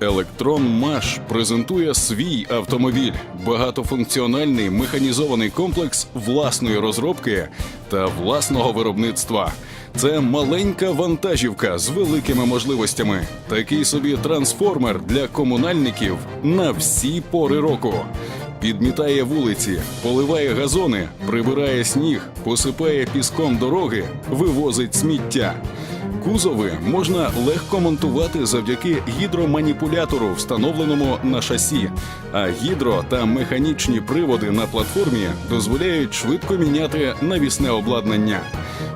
Електрон Маш презентує свій автомобіль, багатофункціональний механізований комплекс власної розробки та власного виробництва. Це маленька вантажівка з великими можливостями, такий собі трансформер для комунальників на всі пори року. Підмітає вулиці, поливає газони, прибирає сніг, посипає піском дороги, вивозить сміття. Кузови можна легко монтувати завдяки гідроманіпулятору, встановленому на шасі. А гідро та механічні приводи на платформі дозволяють швидко міняти навісне обладнання.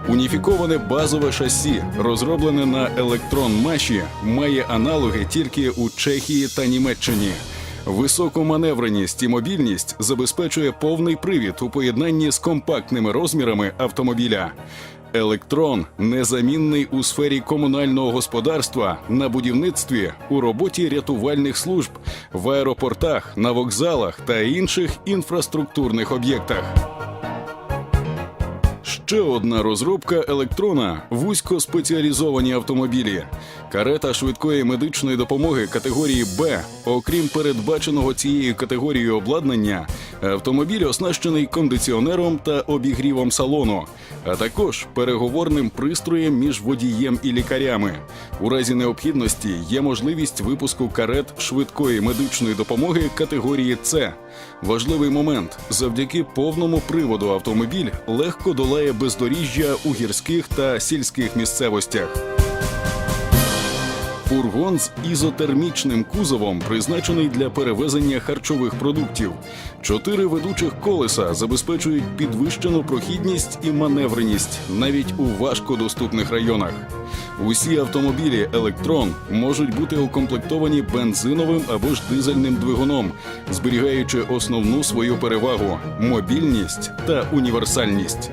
Уніфіковане базове шасі, розроблене на електрон маші, має аналоги тільки у Чехії та Німеччині. Високу маневреність і мобільність забезпечує повний привід у поєднанні з компактними розмірами автомобіля. Електрон незамінний у сфері комунального господарства, на будівництві, у роботі рятувальних служб, в аеропортах, на вокзалах та інших інфраструктурних об'єктах. Ще одна розробка електрона вузькоспеціалізовані автомобілі. Карета швидкої медичної допомоги категорії Б, окрім передбаченого цією категорією обладнання, автомобіль оснащений кондиціонером та обігрівом салону, а також переговорним пристроєм між водієм і лікарями. У разі необхідності є можливість випуску карет швидкої медичної допомоги категорії С. Важливий момент: завдяки повному приводу автомобіль легко долає бездоріжжя у гірських та сільських місцевостях. Фургон з ізотермічним кузовом призначений для перевезення харчових продуктів. Чотири ведучих колеса забезпечують підвищену прохідність і маневреність навіть у важкодоступних районах. Усі автомобілі електрон можуть бути укомплектовані бензиновим або ж дизельним двигуном, зберігаючи основну свою перевагу мобільність та універсальність.